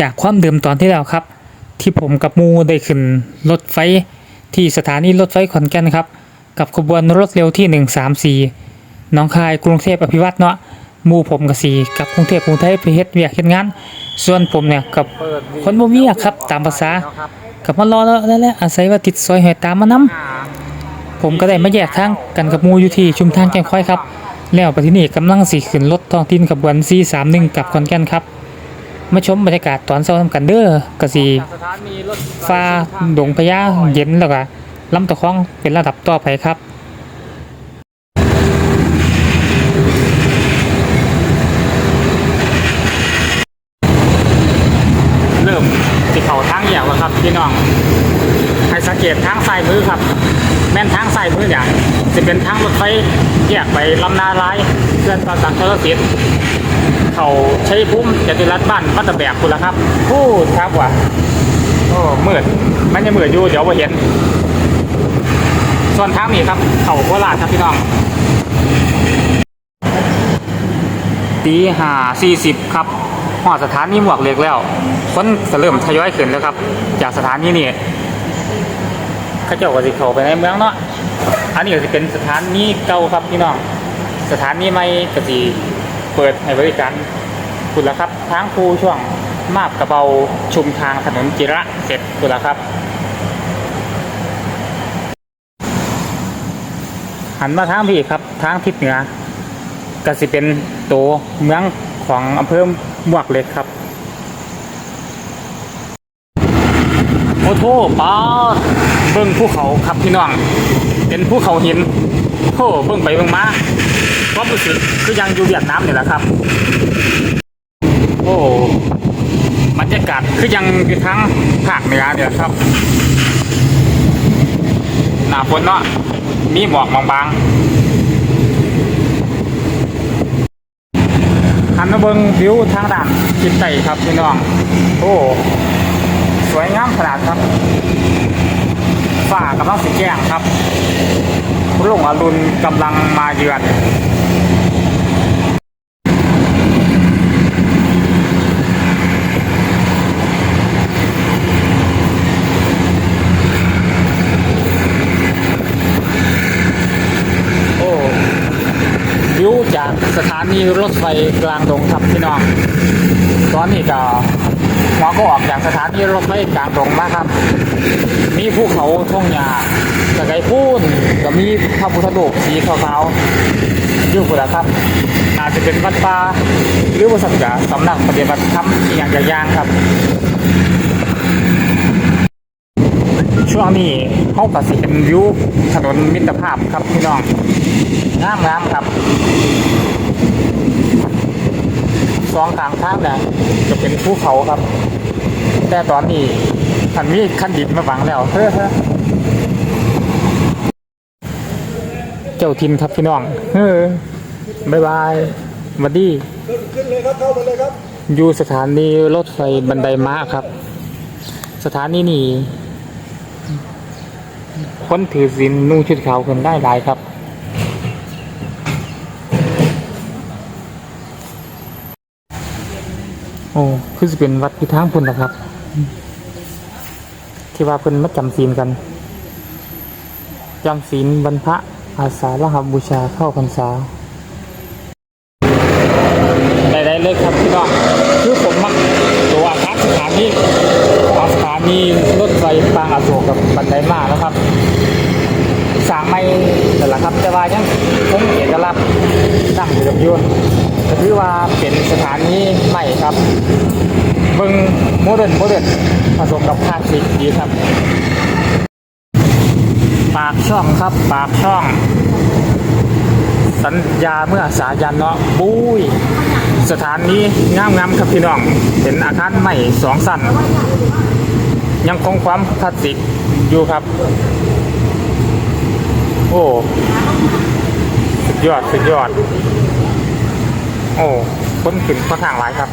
จากความเดิมตอนที่แล้วครับ ที่ผมกับมูได้ขึ้นรถไฟที่สถานีรถไฟขอนแก่นครับ กับขบวนรถเร็วที่ 134น้องคายกรุงเทพอภิวัตเนาะมูผมกับสีกับกรุงเทพกรุงไทยไปเฮ็ดเวียกเฮ็ดงาน ส่วนผมเนี่ยกับคนบ่มีครับ ตามภาษากับมารอแล้วแล้วอาศัยว่าติดซอยหอยตามมานํผมก็ได้มาแยกทางกันกับมูอยู่ที่ชุมทางแก่งค่อยครับ แล้วไปที่นี่กำลังสิขึ้นรถท้องถิ่นขบวน431 กับขอนแก่นครับ มาชมบรรยากาศตอนเช้าทำกันเด้อก็สิฟ้าดงพญาเย็นแล้วก็ลำตะคองเป็นระดับต่อไปครับเริ่มสิเขาทางแยกแล้วครับพี่น้องให้สังเกตทางซ้ายมือครับ แม่นทางซ้ายมืออย่างจะเป็นทางรถไฟแยกไปลำนาลายเพื่อนตอนสังเทอร์สิทธิ์ เขาใช้พุ่มจตุรัสบ้านวัตะแบกคุณละครับพูดครับว่าโอ้มืดมันยังมืดอยู่เดี๋ยวว่าเห็น ส่วนทางนี้ครับ เขาโคราชครับพี่น้องตีห้าสี่สิบครับหอดสถานีหมวกเหล็กแล้ว คนเริ่มทยอยขึ้นแล้วครับ จากสถานีนี่ข้าเจ้าก็สิเข้าไปในเมืองเนาะอันนี้ก็สิเป็นสถานีเก่าครับพี่น้องสถานีใหม่ก็สิ เปิดให้บริการคุณละครับทางคูช่วงมาบกระเบาชุมทางถนนจิระเสร็จคุณละครับหันมาทางพี่ครับทางทิศเหนือก็สิเป็นตัวเมืองของอำเภอมวกเล็กครับโอ้โหป้าเบิ้งภูเขาครับพี่น้อง เป็นภูเขาหินโอ้เบิ้งไปเบิ้งมา ความรู้สึกคือยังอยู่เวียดนามนี่แหละครับ โอ้บรรยากาศคือยังอยู่ทั้งภาคเหนือเนี่ยครับหนาฝนเนาะมีหมอกบางๆหันมาเบิ้งวิวทางด้านทิศใต้ครับพี่น้อง โอ้สวยงามขนาดครับฝ้ากำลังสีแจ้งครับรุ่งอรุณกำลังมาเยือน โอ้ วิวจาก สถานีรถไฟกลางดงครับพี่น้อง ตอนนี้ก็หมอก็ออกจากสถานีรถไฟกลางดงมาครับ มีภูเขาทุ่งหญ้าตะไคร้พูนก็มีพระพุทธรูปสีขาวๆอยู่พุ่นละครับ อาจจะเป็นวัดป่าหรือว่าสักกะสำนักปฏิบัติธรรมอย่างอย่างครับ ช่วงนี้เขาก็สิเป็นวิวถนนมิตรภาพครับพี่น้องงามงามครับสองข้างทางเนี่ยจะเป็นภูเขาครับ แต่ตอนนี้ทันมีขั้นดินมาบังแล้วเฮ้อเฮ้อเจ้าทินครับพี่น้องเฮ้อบายบายสวัสดีขึ้นเลยครับเข้ามาเลยครับอยู่สถานีรถไฟบันไดม้าครับ สถานีนี้ คนถือศีลนุ่งชุดขาวคนได้หลายครับโอ้คือจะเป็นวัดพิทางพุ่นนะครับ ที่ว่าเพิ่นมาจำศีลกันจำศีลบรรพะอาสาฬหบูชาเข้าพรรษาได้ได้เลยครับพี่น้องคือผมมักตัวอาคารสถานี ของสถานีรถไฟบางอาโศกกับบันไดมาแล้วครับสางไม่แต่นละครับ แต่ว่ายังคงเอกลักษณ์ดั้งเดิมอยู่ก็คือว่าเป็นสถานีใหม่ครับเบิ่งโมเดิร์นโมเดิร์นผสมกับคลาสสิกดีครับ ปากช่องครับ ปากช่อง สัญญาเมื่อสายันเนาะบุ้ยสถานนี้งามงามๆครับพี่น้อง เป็นอาคารใหม่สองสั้น ยังคงความคลาสสิกอยู่ครับ โอ้สุดยอดสุดยอด โอ้คนขึ้นค่อนข้างหลายครับ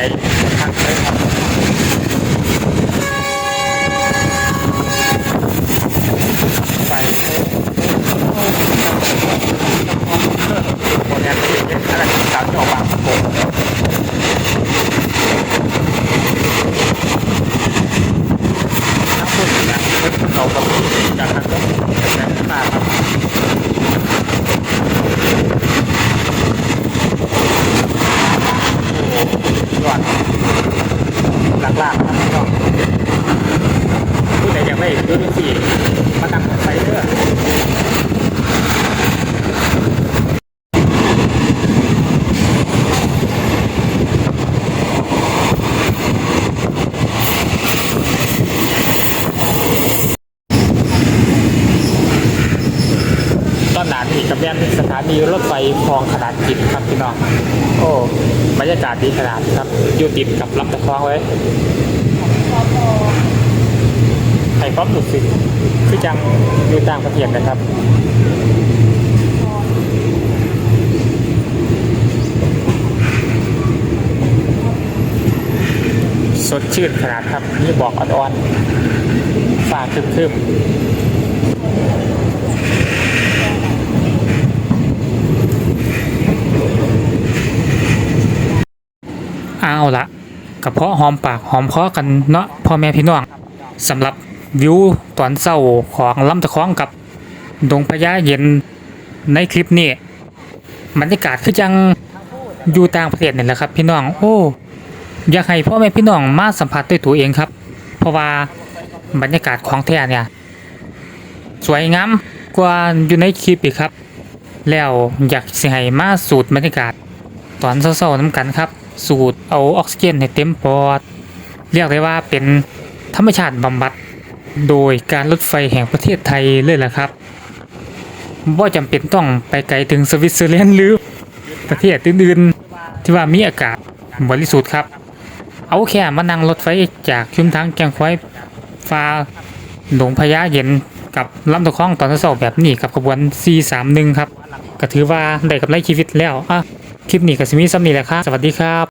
and ่อนหลักๆครับพี่น้องผู้ใดอยังไม่ดูดูสี่ นีรถไฟคลองขนาดจิตครับพี่น้อง โอ้บรรยากาศดีขนาดครับอยู่ติดกับลำตะคองไว้ให้ความรู้สึกคือจังอยู่ต่างประเทศนะครับสดชื่นขนาดครับนี่บอกอ่อนๆฝาคึมๆ เอาละกระเพาะหอมปากหอมคอกันเนาะพ่อแม่พี่น้องสำหรับวิวตอนเศร้าของลำตะคองกับดงพญาเย็นในคลิปนี้บรรยากาศคือจังอยู่ต่างประเทศนี่แหละครับพี่น้อง โอ้อยากให้พ่อแม่พี่น้องมาสัมผัสด้วยตัวเองครับ เพราะว่าบรรยากาศของแท้เนี่ย สวยงามกว่าอยู่ในคลิปอีกครับ แล้วอยากสิให้มาสูดบรรยากาศ ตอนเศร้าๆน้ำกันครับ สูดเอาออกซิเจนให้เต็มปอด เรียกได้ว่าเป็นธรรมชาติบำบัด โดยการรถไฟแห่งประเทศไทยเลยแหละครับว่าจำเป็นต้องไปไกลถึงสวิตเซอร์แลนด์หรือประเทศอื่นๆที่ว่ามีอากาศบริสุทธิ์ครับ เอาแค่มานั่งรถไฟจากชุมทางแกงควายฟ้าหลงพญาเย็นกับลำตะคองตอนเช้าแบบนี้กับขบวน431 ครับ ก็ถือว่าได้กับไรชีวิตแล้วอะ คลิปนี้ก็สิมีซ้ำนี้แหละครับ สวัสดีครับ